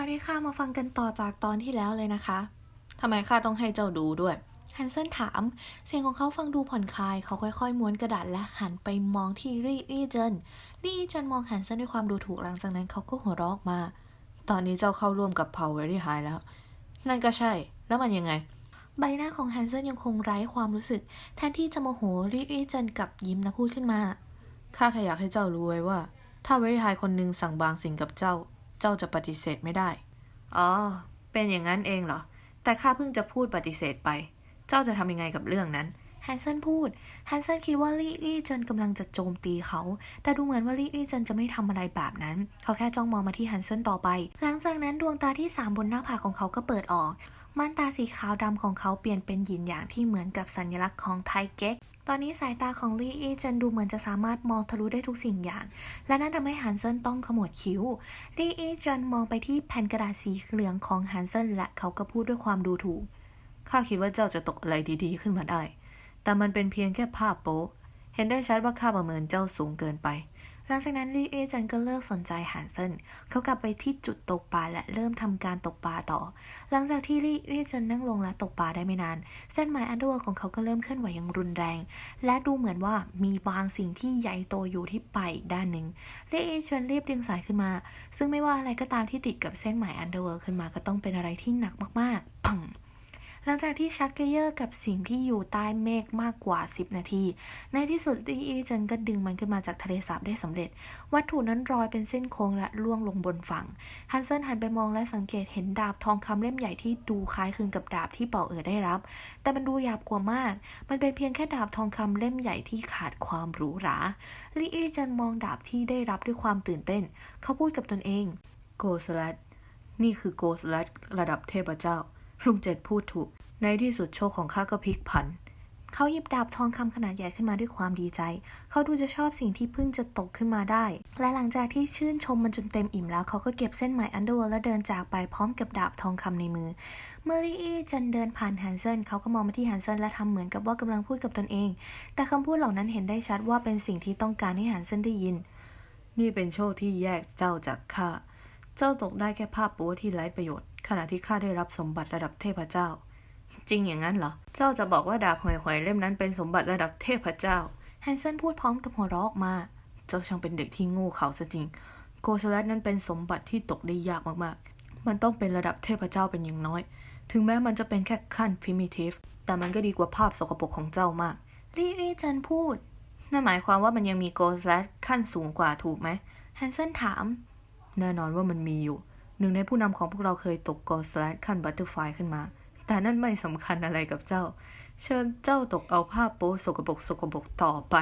วัสดีค่ะ มาฟังกันต่อจากตอนที่แล้วเลยนะคะ ทำไมข้าต้องให้เจ้าดูด้วย ฮันเซนถาม เสียงของเขาฟังดูผ่อนคลาย เขาค่อยๆ ม้วนกระดาษและหันไปมองที่รี่อี้เจนรี่อี้เจนมองฮันเซนด้วยความดูถูกหลังจากนั้นเขาก็หัวเราะออกมา ตอนนี้เจ้าเข้าร่วมกับเผ่าเวอรี่ไฮแล้ว นั่นก็ใช่ แล้วมันยังไง ใบหน้าของฮันเซนยังคงไร้ความรู้สึก แทนที่จะโมโหรี่อี้เจนกับยิ้มและพูดขึ้นมา ข้าแค่อยากให้เจ้ารู้ไว้ว่า ถ้าเวอรี่ไฮคนหนึ่งสั่งบางสิ่งกับเจ้า เจ้าจะปฏิเสธไม่ได้ อ๋อ เป็นอย่างนั้นเองเหรอ แต่ข้าเพิ่งจะพูดปฏิเสธไป เจ้าจะทำยังไงกับเรื่องนั้นแฮนเซนพูด แฮนเซนคิดว่าลี่ลี่เจนกำลังจะโจมตีเขา แต่ดูเหมือนว่าลี่ลี่เจนจะไม่ทำอะไรแบบนั้น เขาแค่จ้องมองมาที่แฮนเซนต่อไป หลังจากนั้นดวงตาที่สามบนหน้าผากของเขาก็เปิดออกม่านตาสีขาวดำของเขาเปลี่ยนเป็นหยินหยางที่เหมือนกับสัญลักษณ์ของไทเก๊ก ตอนนี้สายตาของลี่อี้เจินดูเหมือนจะสามารถมองทะลุได้ทุกสิ่งอย่าง และนั่นทำให้ฮันเซนต้องขมวดคิ้ว ลี่อี้เจินมองไปที่แผ่นกระดาษสีเหลืองของฮันเซนและเขาก็พูดด้วยความดูถูก ข้าคิดว่าเจ้าจะตกอะไรดีๆ ขึ้นมาได้ แต่มันเป็นเพียงแค่ภาพโป๊เห็นได้ชัดว่าข้าประเมินเจ้าสูงเกินไป หลังจากนั้นลีเอจันก็เลิกสนใจฮันเซนเขากลับไปที่จุดตกปลาและเริ่มทำการตกปลาต่อ หลังจากที่ลีเอจันนั่งลงและตกปลาได้ไม่นาน เส้นไม้อันดอร์เวิร์ของเขาก็เริ่มเคลื่อนไหวอย่างรุนแรง และดูเหมือนว่ามีบางสิ่งที่ใหญ่โตอยู่ที่ปลายด้านหนึ่งลีเอจันรีบดึงสายขึ้นมา ซึ่งไม่ว่าอะไรก็ตามที่ติดกับเส้นไหมอันดอร์เวิร์ขึ้นมาก็ต้องเป็นอะไรที่หนักมากๆปัง หลังจากที่ชักเกยอร์กับสิ่งที่อยู่ใต้เมฆมากกว่า 10 นาที ในที่สุดดีอีเจนก็ดึงมันขึ้นมาจากทะเลสาบได้สำเร็จ วัตถุนั้นลอยเป็นเส้นโค้งและล่วงลงบนฝั่งฮันเซนหันไปมองและสังเกตเห็นดาบทองคำเล่มใหญ่ที่ดูคล้ายคลึงกับดาบที่เป่าเอ๋อได้รับ แต่มันดูหยาบกว่ามาก มันเป็นเพียงแค่ดาบทองคำเล่มใหญ่ที่ขาดความหรูหราลีอีเจนมองดาบที่ได้รับด้วยความตื่นเต้น เขาพูดกับตนเอง โกสลัดนี่คือโกสลัดระดับเทพเจ้า ลุงเจ็ดพูดถูก ในที่สุดโชคของข้าก็พลิกผัน เขาหยิบดาบทองคำขนาดใหญ่ขึ้นมาด้วยความดีใจ เขาดูจะชอบสิ่งที่เพิ่งจะตกขึ้นมาได้ และหลังจากที่ชื่นชมมันจนเต็มอิ่มแล้ว เขาก็เก็บเส้นไหมอันเดอร์เวิร์แล้วเดินจากไปพร้อมกับดาบทองคำในมือ เมอลี่อี้จันเดินผ่านฮันเซนเขาก็มองมาที่ฮันเซนและทำเหมือนกับว่ากำลังพูดกับตนเอง แต่คำพูดเหล่านั้นเห็นได้ชัดว่าเป็นสิ่งที่ต้องการให้ฮันเซนได้ยิน นี่เป็นโชคที่แยกเจ้าจากข้า เจ้าตกได้แค่ภาพโป๊ที่ไร้ประโยชน์ ขณะที่ข้าได้รับสมบัติระดับเทพเจ้า จริงอย่างนั้นเหรอ เจ้าจะบอกว่าดาบห่วยๆเล่มนั้นเป็นสมบัติระดับเทพเจ้าแฮนเซนพูดพร้อมกับหัวเราะออกมา เจ้าช่างเป็นเด็กที่โง่เขลาซะจริง โกสลัดนั้นเป็นสมบัติที่ตกได้ยากมากๆ มันต้องเป็นระดับเทพเจ้าเป็นอย่างน้อย ถึงแม้มันจะเป็นแค่ขั้น primitive แต่มันก็ดีกว่าภาพสกปรกของเจ้ามากลี่เอจันพูดนั่นหมายความว่ามันยังมีโกสลัดขั้นสูงกว่าถูกไหมแฮนเซนถาม แน่นอนว่ามันมีอยู่ หนึ่งในผู้นำของพวกเราเคยตกกอสแลดขั้นบัตเตอร์ไฟขึ้นมา แต่นั่นไม่สำคัญอะไรกับเจ้า เชิญเจ้าตกเอาภาพโป๊สกปรกสกปรกต่อไป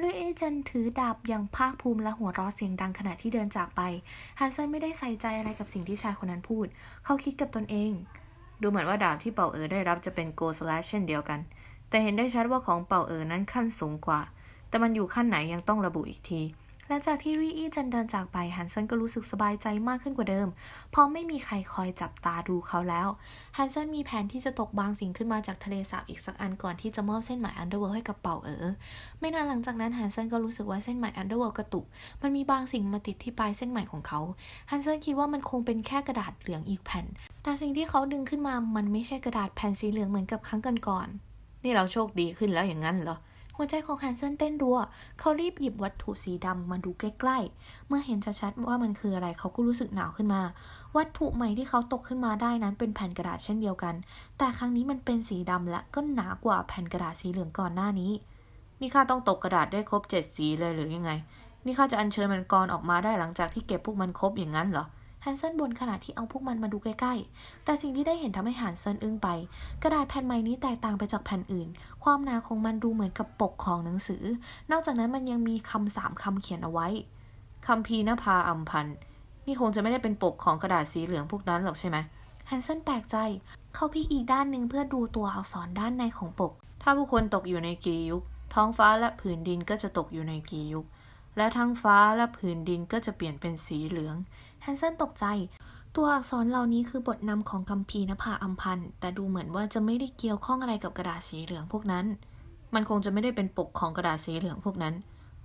ลุยเอจันถือดาบอย่างภาคภูมิและหัวเราะเสียงดังขณะที่เดินจากไปฮันเซนไม่ได้ใส่ใจอะไรกับสิ่งที่ชายคนนั้นพูด เขาคิดกับตนเอง ดูเหมือนว่าดาบที่เป่าเอ๋อได้รับจะเป็นโกสแลชเช่นเดียวกัน แต่เห็นได้ชัดว่าของเป่าเอ๋อนั้นขั้นสูงกว่า แต่มันอยู่ขั้นไหนยังต้องระบุอีกที หลังจากที่รีอี้จันเดินจากไปฮันเซนก็รู้สึกสบายใจมากขึ้นกว่าเดิม เพราะไม่มีใครคอยจับตาดูเขาแล้วฮันเซนมีแผนที่จะตกบางสิ่งขึ้นมาจากทะเลสาบอีกสักอันก่อนที่จะมอบเส้นไหมอันเดอร์เวิร์ให้กับเป่าเอ๋อไม่นานหลังจากนั้นฮันเซนก็รู้สึกว่าเส้นไหมอันเดอร์เวิร์กระตุก มันมีบางสิ่งมาติดที่ปลายเส้นไหมของเขาฮันเซนคิดว่ามันคงเป็นแค่กระดาษเหลืองอีกแผ่น แต่สิ่งที่เขาดึงขึ้นมามันไม่ใช่กระดาษแผ่นสีเหลืองเหมือนกับครั้งก่อนๆนี่เราโชคดีขึ้นแล้วอย่างนั้นเหรอ หัวใจของฮันเซนเต้นรัว เขารีบหยิบวัตถุสีดำมาดูใกล้ๆ เมื่อเห็นชัดๆว่ามันคืออะไรเขาก็รู้สึกหนาวขึ้นมา วัตถุใหม่ที่เขาตกขึ้นมาได้นั้นเป็นแผ่นกระดาษเช่นเดียวกัน แต่ครั้งนี้มันเป็นสีดำและก็หนากว่าแผ่นกระดาษสีเหลืองก่อนหน้านี้ นี่ข้าต้องตกกระดาษได้ครบเจ็ดสีเลยหรือยังไง นี่ข้าจะอัญเชิญมันกรออกมาได้หลังจากที่เก็บพวกมันครบอย่างนั้นเหรอ ฮันเซนบนขณะที่เอาพวกมันมาดูใกล้ๆ แต่สิ่งที่ได้เห็นทำให้ฮันเซนอึ้งไป กระดาษแผ่นใหม่นี้แตกต่างไปจากแผ่นอื่น ความหนาของมันดูเหมือนกับปกของหนังสือ นอกจากนั้นมันยังมีคำสามคำเขียนเอาไว้คำพีนภาอัมพันธ์นี่คงจะไม่ได้เป็นปกของกระดาษสีเหลืองพวกนั้นหรอกใช่ไหมฮันเซนแปลกใจ เขาพลิกอีกด้านหนึ่งเพื่อดูตัวอักษรด้านในของปก ถ้าผู้คนตกอยู่ในกียุค ท้องฟ้าและผืนดินก็จะตกอยู่ในกียุค และทั้งฟ้าและผืนดินก็จะเปลี่ยนเป็นสีเหลือง แฮนเซนตกใจ ตัวอักษรเหล่านี้คือบทนำของคัมภีร์นภาอัมพันธ์แต่ดูเหมือนว่าจะไม่ได้เกี่ยวข้องอะไรกับกระดาษสีเหลืองพวกนั้น มันคงจะไม่ได้เป็นปกของกระดาษสีเหลืองพวกนั้น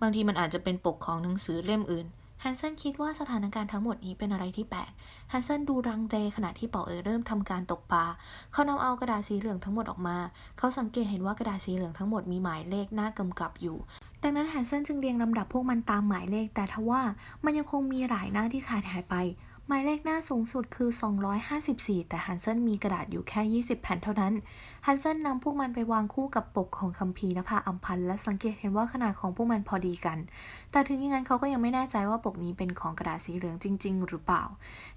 บางทีมันอาจจะเป็นปกของหนังสือเล่มอื่น ฮันเซนคิดว่าสถานการณ์ทั้งหมดนี้เป็นอะไรที่แปลกฮันเซนดูรังเรขณะที่เป่าเอ๋เริ่มทำการตกปลา เขานำเอากระดาษสีเหลืองทั้งหมดออกมา เขาสังเกตเห็นว่ากระดาษสีเหลืองทั้งหมดมีหมายเลขหน้ากำกับอยู่ ดังนั้นฮันเซนจึงเรียงลำดับพวกมันตามหมายเลข แต่ทว่ามันยังคงมีหลายหน้าที่ขาดหายไป หมายเลขหน้าสูงสุดคือ 254 แต่ฮันเซนมีกระดาษอยู่แค่ 20 แผ่นเท่านั้น ฮันเซนนำพวกมันไปวางคู่กับปกของคัมภีร์นภาอัมพันธ์และสังเกตเห็นว่าขนาดของพวกมันพอดีกัน แต่ถึงอย่างนั้นเขาก็ยังไม่แน่ใจว่าปกนี้เป็นของกระดาษสีเหลืองจริง ๆ หรือเปล่า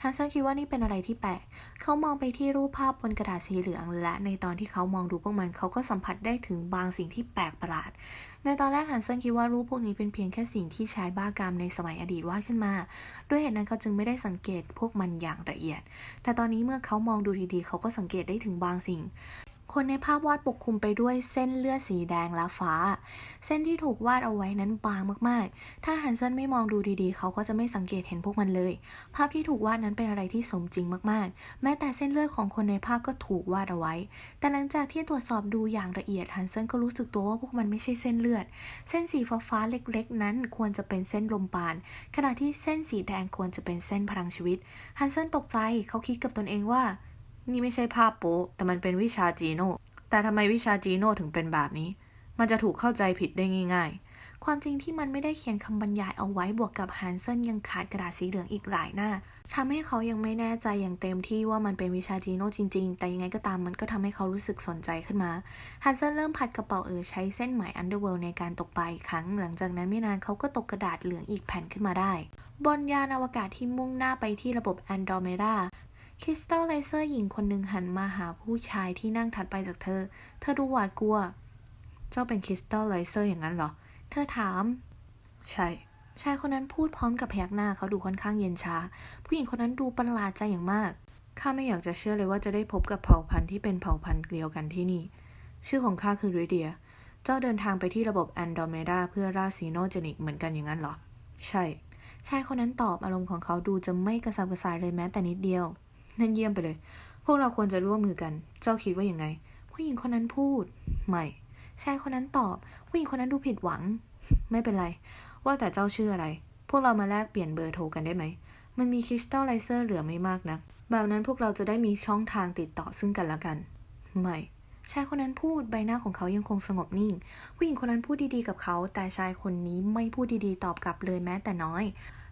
ฮันเซนคิดว่านี่เป็นอะไรที่แปลก เขามองไปที่รูปภาพบนกระดาษสีเหลือง และในตอนที่เขามองดูพวกมันเขาก็สัมผัสได้ถึงบางสิ่งที่แปลกประหลาดในตอนแรกฮันเซนคิดว่ารูปพวกนี้เป็นเพียงแค่สิ่งที่ชายบ้ากามในสมัยอดีตวาดขึ้นมา ด้วยเหตุนั้นเขาจึงไม่ได้สังเกตพวกมันอย่างละเอียด แต่ตอนนี้เมื่อเขามองดูดีๆ เขาก็สังเกตได้ถึงบางสิ่ง คนในภาพวาดปกคลุมไปด้วยเส้นเลือดสีแดงและฟ้า เส้นที่ถูกวาดเอาไว้นั้นบางมากๆ ถ้าฮันเซนไม่มองดูดีๆ เขาก็จะไม่สังเกตเห็นพวกมันเลย ภาพที่ถูกวาดนั้นเป็นอะไรที่สมจริงมากๆ แม้แต่เส้นเลือดของคนในภาพก็ถูกวาดเอาไว้ แต่หลังจากที่ตรวจสอบดูอย่างละเอียดฮันเซนก็รู้สึกตัวว่าพวกมันไม่ใช่เส้นเลือด เส้นสีฟ้าๆเล็ก ๆ นั้นควรจะเป็นเส้นลมปราณขณะที่เส้นสีแดงควรจะเป็นเส้นพลังชีวิต ฮันเซนตกใจ เขาคิดกับตนเองว่า นี่ไม่ใช่ภาพโป๊แต่มันเป็นวิชาจีโน่ แต่ทำไมวิชาจีโน่ถึงเป็นแบบนี้ มันจะถูกเข้าใจผิดได้ง่าย ๆ ความจริงที่มันไม่ได้เขียนคำบรรยายเอาไว้บวกกับฮันเซนยังขาดกระดาษสีเหลืองอีกหลายหน้าทำให้เขายังไม่แน่ใจอย่างเต็มที่ว่ามันเป็นวิชาจีโน่จริง ๆ แต่ยังไงก็ตามมันก็ทำให้เขารู้สึกสนใจขึ้นมา ฮันเซนเริ่มผัดกระเป๋าเออใช้เส้นไหมอันเดอร์เวิลด์ในการตกปลาอีกครั้ง หลังจากนั้นไม่นานเขาก็ตกกระดาษเหลืองอีกแผ่นขึ้นมาได้ บนยานอวกาศที่มุ่งหน้าไปที่ระบบแอนโดเมดา คริสตัลไลเซอร์หญิงคนหนึ่งหันมาหาผู้ชายที่นั่งถัดไปจากเธอ เธอดูหวาดกลัว เจ้าเป็นคริสตัลไลเซอร์อย่างนั้นเหรอ เธอถาม ใช่ ชายคนนั้นพูดพร้อมกับพยักหน้าเขาดูค่อนข้างเย็นชา ผู้หญิงคนนั้นดูประหลาดใจอย่างมาก ข้าไม่อยากจะเชื่อเลยว่าจะได้พบกับเผ่าพันธุ์ที่เป็นเผ่าพันธุ์เดียวกันที่นี่ ชื่อของข้าคือริเดีย เจ้าเดินทางไปที่ระบบแอนโดเมดาเพื่อราซีโนเจนิกเหมือนกันอย่างนั้นเหรอ ใช่ ชายคนนั้นตอบอารมณ์ของเขาดูจะไม่กระสับกระส่ายเลยแม้แต่นิดเดียว นั่นเยี่ยมไปเลย พวกเราควรจะร่วมมือกัน เจ้าคิดว่าอยังไง ผู้หญิงคนนั้นพูด ไม่ชายคนนั้นตอบ ผู้หญิงคนนั้นดูผิดหวัง ไม่เป็นไร ว่าแต่เจ้าชื่ออะไร พวกเรามาแลกเปลี่ยนเบอร์โทรกันได้ไหม มันมีคริสตัลไลเซอร์เหลือไม่มากนะแบบนั้นพวกเราจะได้มีช่องทางติดต่อซึ่งกันและกัน ไม่ชายคนนั้นพูดใบหน้าของเขายังคงสงบนิ่ง ผู้หญิงคนนั้นพูดดีๆกับเขา แต่ชายคนนี้ไม่พูดดีๆตอบกลับเลยแม้แต่น้อย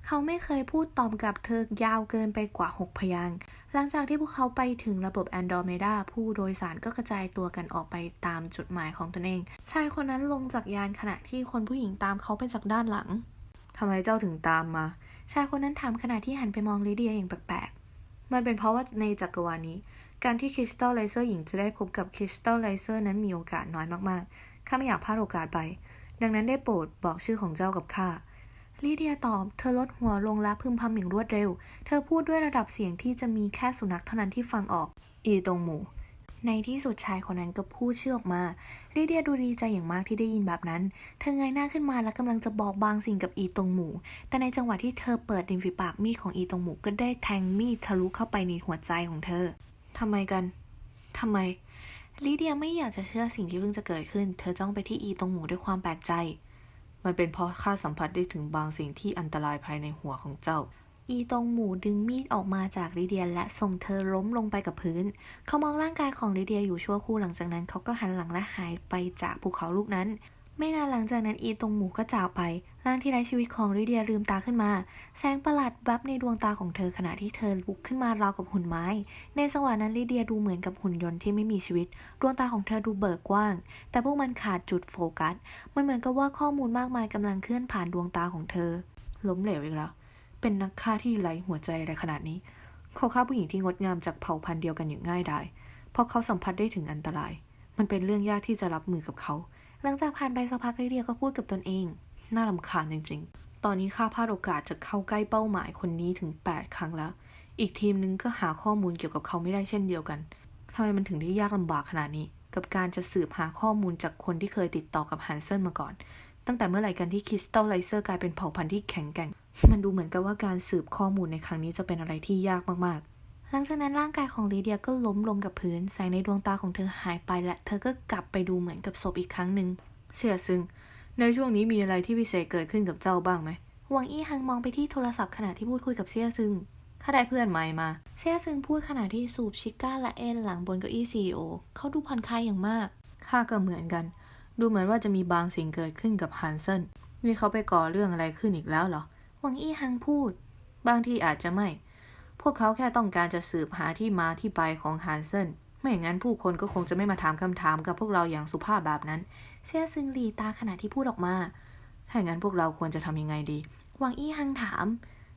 เขาไม่เคยพูดตอบกลับเธอยาวเกินไปกว่า 6 พยางหลังจากที่พวกเขาไปถึงระบบแอนโดเมดาผู้โดยสารก็กระจายตัวกันออกไปตามจุดหมายของตนเอง ชายคนนั้นลงจากยานขณะที่คนผู้หญิงตามเขาไปจากด้านหลังทำไมเจ้าถึงตามมา ชายคนนั้นถามขณะที่หันไปมองลิเดียอย่างแปลกๆ มันเป็นเพราะว่าในจักรวาลนี้ การที่คริสตัลไลเซอร์หญิงจะได้พบกับคริสตัลไลเซอร์นั้นมีโอกาสน้อยมากๆ ข้าไม่อยากพลาดโอกาสไป ดังนั้นได้โปรดบอกชื่อของเจ้ากับข้า ลิเดียตอบ เธอลดหัวลงและพึมพำอย่างรวดเร็ว เธอพูดด้วยระดับเสียงที่จะมีแค่สุนัขเท่านั้นที่ฟังออก อีตรงหมูในที่สุดชายคนนั้นก็พูดชื่อออกมาลิเดียดูดีใจอย่างมากที่ได้ยินแบบนั้น เธอเงยหน้าขึ้นมาและกำลังจะบอกบางสิ่งกับอีตรงหมู แต่ในจังหวะที่เธอเปิดริมฝีปากมีดของอีตรงหมูก็ได้แทงมีดทะลุเข้าไปในหัวใจของเธอทำไมกันทำไมลิเดียไม่อยากจะเชื่อสิ่งที่เพิ่งจะเกิดขึ้น เธอจ้องไปที่อีตรงหมูด้วยความแปลกใจ มันเป็นเพราะข้าสัมผัสได้ถึงบางสิ่งที่อันตรายภายในหัวของเจ้า อีตรงหมูดึงมีดออกมาจากลิเดียและส่งเธอล้มลงไปกับพื้น เขามองร่างกายของลิเดียอยู่ชั่วครู่หลังจากนั้นเขาก็หันหลังและหายไปจากภูเขาลูกนั้น ไม่นานหลังจากนั้นอีตรงหมูก็จากไป ร่างที่ไร้ชีวิตของลิเดียลืมตาขึ้นมา แสงประหลาดวับในดวงตาของเธอขณะที่เธอลุกขึ้นมาราวกับหุ่นไม้ ในจังหวะนั้นลิเดียดูเหมือนกับหุ่นยนต์ที่ไม่มีชีวิต ดวงตาของเธอดูเบิกกว้าง แต่พวกมันขาดจุดโฟกัส มันเหมือนกับว่าข้อมูลมากมายกำลังเคลื่อนผ่านดวงตาของเธอ ล้มเหลวอีกแล้ว เป็นนักฆ่าที่ไร้หัวใจอะไรขนาดนี้ เขาฆ่าผู้หญิงที่งดงามจากเผ่าพันธุ์เดียวกันอย่างง่ายดาย เพราะเขาสัมผัสได้ถึงอันตราย มันเป็นเรื่องยากที่จะรับมือกับเขา หลังจากผ่านไปสักพักลิเดียก็พูดกับตนเอง น่ารำคาญจริงๆ ตอนนี้ข้าพลาดโอกาสจะเข้าใกล้เป้าหมายคนนี้ถึง 8 ครั้งแล้ว อีกทีมนึงก็หาข้อมูลเกี่ยวกับเขาไม่ได้เช่นเดียวกันทำไมมันถึงได้ยากลำบากขนาดนี้ กับการจะสืบหาข้อมูลจากคนที่เคยติดต่อกับฮันเซนมาก่อน ตั้งแต่เมื่อไหร่กันที่คริสตัลไลเซอร์กลายเป็นเผ่าพันธุ์ที่แข็งแกร่ง มันดูเหมือนกับว่าการสืบข้อมูลในครั้งนี้จะเป็นอะไรที่ยากมากๆ หลังจากนั้นร่างกายของลีเดียก็ล้มลงกับพื้น แสงในดวงตาของเธอหายไปและ เธอก็กลับไปดูเหมือนกับศพอีกครั้งหนึ่งเสียซึง ในช่วงนี้มีอะไรที่พิเศษเกิดขึ้นกับเจ้าบ้างไหมหวังอี้ฮังมองไปที่โทรศัพท์ขณะที่พูดคุยกับเซี่ยซึงข้าได้เพื่อนใหม่มา เซี่ยซึงพูดขณะที่สูบชิก้าและเอ็นหลังบนเก้าอี้ซีโอเขาดูผ่อนคลายอย่างมาก ข้าก็เหมือนกัน ดูเหมือนว่าจะมีบางสิ่งเกิดขึ้นกับฮันเซนนี่เขาไปก่อเรื่องอะไรขึ้นอีกแล้วเหรอ หวังอี้ฮังพูด บางทีอาจจะไม่ พวกเขาแค่ต้องการจะสืบหาที่มาที่ไปของฮันเซน ไม่อย่างนั้นผู้คนก็คงจะไม่มาถามคำถามกับพวกเราอย่างสุภาพแบบนั้น เซียซึงหลีตาขณะที่พูดออกมา ถ้าอย่างนั้นพวกเราควรจะทำยังไงดีหวังอี้ฮังถาม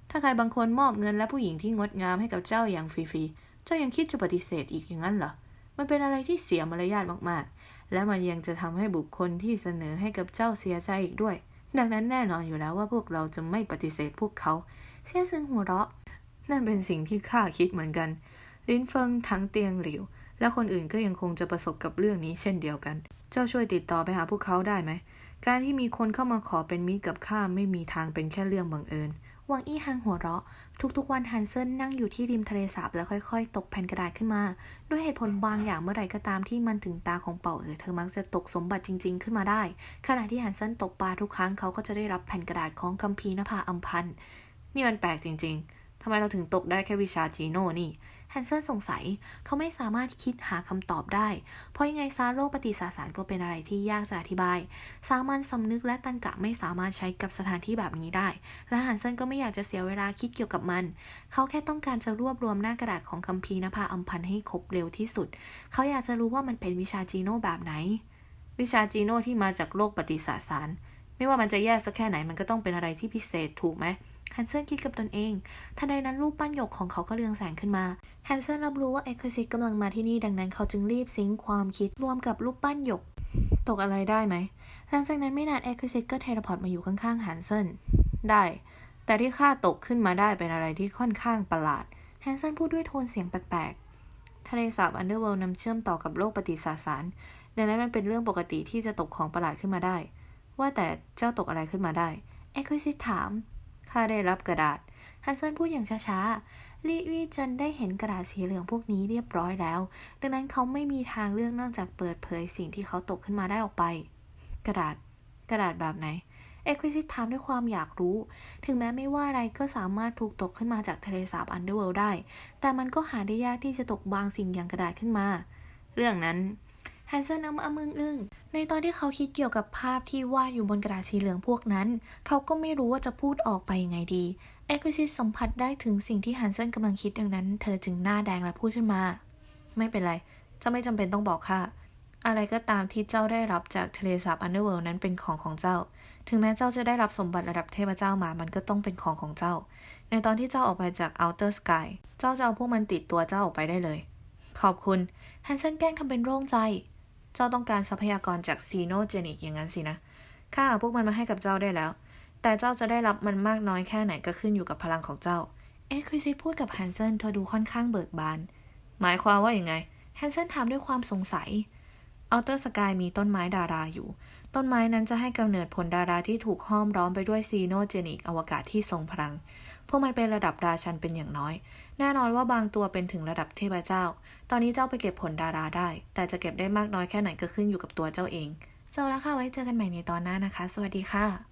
ถ้าใครบางคนมอบเงินและผู้หญิงที่งดงามให้กับเจ้าอย่างฟรีๆ เจ้ายังคิดจะปฏิเสธอีกอย่างนั้นเหรอ มันเป็นอะไรที่เสียมารยาทมากๆ และมันยังจะทำให้บุคคลที่เสนอให้กับเจ้าเสียใจอีกด้วย ดังนั้นแน่นอนอยู่แล้วว่าพวกเราจะไม่ปฏิเสธพวกเขา เซียซึงหัวเราะ นั่นเป็นสิ่งที่ข้าคิดเหมือนกัน ลินเฟิงทั้งเตียงหลิว และคนอื่นก็ยังคงจะประสบกับเรื่องนี้เช่นเดียวกัน เจ้าช่วยติดต่อไปหาพวกเขาได้ไหม การที่มีคนเข้ามาขอเป็นมิตรกับข้าไม่มีทางเป็นแค่เรื่องบังเอิญหวังอี้ฮังหัวเราะ ทุกๆวันฮันเซินนั่งอยู่ที่ริมทะเลสาบแล้วค่อยๆ ตกแผ่นกระดาษขึ้นมา ด้วยเหตุผลบางอย่างเมื่อไหร่ก็ตามที่มันถึงตาของเป่าเอ๋อเธอมักจะตกสมบัติจริง ๆ ขึ้นมาได้ ขณะที่ฮันเซินตกปลาทุกครั้งเขาก็จะได้รับแผ่นกระดาษของคัมภีร์นภาอัมพันธ์นี่มันแปลกจริง ๆทำไมเราถึงตกได้แค่วิชาจีโน่นี่ แฮนเซนสงสัยเขาไม่สามารถคิดหาคำตอบได้ เพราะยังไงซาโลกปฏิสาสารก็เป็นอะไรที่ยากจะอธิบาย สามัญสำนึกและตันกะไม่สามารถใช้กับสถานที่แบบนี้ได้ และฮันเซนก็ไม่อยากจะเสียเวลาคิดเกี่ยวกับมัน เขาแค่ต้องการจะรวบรวมหน้ากระดาษของคัมภีร์นภาอัมพันธ์ให้ครบเร็วที่สุด เขาอยากจะรู้ว่ามันเป็นวิชาจีโน่แบบไหน วิชาจีโน่ที่มาจากโลกปฏิสาสาร ไม่ว่ามันจะแย่สักแค่ไหนมันก็ต้องเป็นอะไรที่พิเศษถูกไหม ฮันเซนคิดกับตนเอง ทันใดนั้นรูปปั้นหยกของเขาก็เรืองแสงขึ้นมา ฮันเซนรับรู้ว่าเอ็กซ์ซิกกำลังมาที่นี่ดังนั้นเขาจึงรีบซิงค์ความคิดรวมกับรูปปั้นหยก ตกอะไรได้ไหม หลังจากนั้นไม่นานเอ็กซ์ซิกก็เทเลพอร์ตมาอยู่ข้างๆฮันเซนได้ แต่ที่ข้าตกขึ้นมาได้เป็นอะไรที่ค่อนข้างประหลาด ฮันเซนพูดด้วยโทนเสียงแปลกๆ ทะเลสาบอันเดอร์เวิลด์นำเชื่อมต่อกับโลกปฏิสาสารดังนั้นมันเป็นเรื่องปกติที่จะตกของประหลาดขึ้นมาได้ ว่าแต่เจ้าตกอะไรขึ้นมาได้ เอ็กซ์ซิกถาม ข้าได้รับกระดาษ ฮันเซนพูดอย่างช้าๆ ลี่วี่จินได้เห็นกระดาษสีเหลืองพวกนี้เรียบร้อยแล้ว ดังนั้นเขาไม่มีทางเลือกนอกจากเปิดเผยสิ่งที่เขาตกขึ้นมาได้ออกไป กระดาษ กระดาษแบบไหน เอ็กวิซิตถามด้วยความอยากรู้ ถึงแม้ไม่ว่าอะไรก็สามารถถูกตกขึ้นมาจากทะเลสาบอันเดอร์เวิลด์ได้ แต่มันก็หาได้ยากที่จะตกบางสิ่งอย่างกระดาษขึ้นมา เรื่องนั้น แฮนเซนเอามามึงอึ้งในตอนที่เขาคิดเกี่ยวกับภาพที่วาดอยู่บนกระดาษสีเหลืองพวกนั้น เขาก็ไม่รู้ว่าจะพูดออกไปยังไงดีเอ็กวิซิตสัมผัสได้ถึงสิ่งที่ฮันเซนกำลังคิดดังนั้น เธอจึงหน้าแดงและพูดขึ้นมา ไม่เป็นไรเจ้าไม่จำเป็นต้องบอกข้าอะไรก็ตามที่เจ้าได้รับจากทะเลสาบอันเดอร์เวิลด์นั้นเป็นของของเจ้า ถึงแม้เจ้าจะได้รับสมบัติระดับเทพเจ้ามา มันก็ต้องเป็นของของเจ้า ในตอนที่เจ้าออกไปจาก Outer Sky เจ้าจะเอาพวกมันติดตัวเจ้าออกไปได้เลย ขอบคุณ ฮันเซนแกล้งทำเป็นโล่งใจ จ้าต้องการทรัพยากรจากซีโนเจนิกอย่างนั้นสินะ ข้าเอาพวกมันมาให้กับเจ้าได้แล้ว แต่เจ้าจะได้รับมันมากน้อยแค่ไหนก็ขึ้นอยู่กับพลังของเจ้า เอ็กคริซิตพูดกับแฮนเซนเธอดูค่อนข้างเบิกบาน หมายความว่าอย่างไง แฮนเซนถามด้วยความสงสัย อัลเตอร์สกายมีต้นไม้ดาราอยู่ ต้นไม้นั้นจะให้กำเนิดผลดาราที่ถูกห้อมล้อมไปด้วยซีโนเจนิกอวกาศที่ทรงพลัง พวกมันเป็นระดับราชันเป็นอย่างน้อย แน่นอนว่าบางตัวเป็นถึงระดับเทพเจ้า ตอนนี้เจ้าไปเก็บผลดาราได้ แต่จะเก็บได้มากน้อยแค่ไหนก็ขึ้นอยู่กับตัวเจ้าเอง เจ้าแล้วค่ะไว้เจอกันใหม่ในตอนหน้านะคะ สวัสดีค่ะ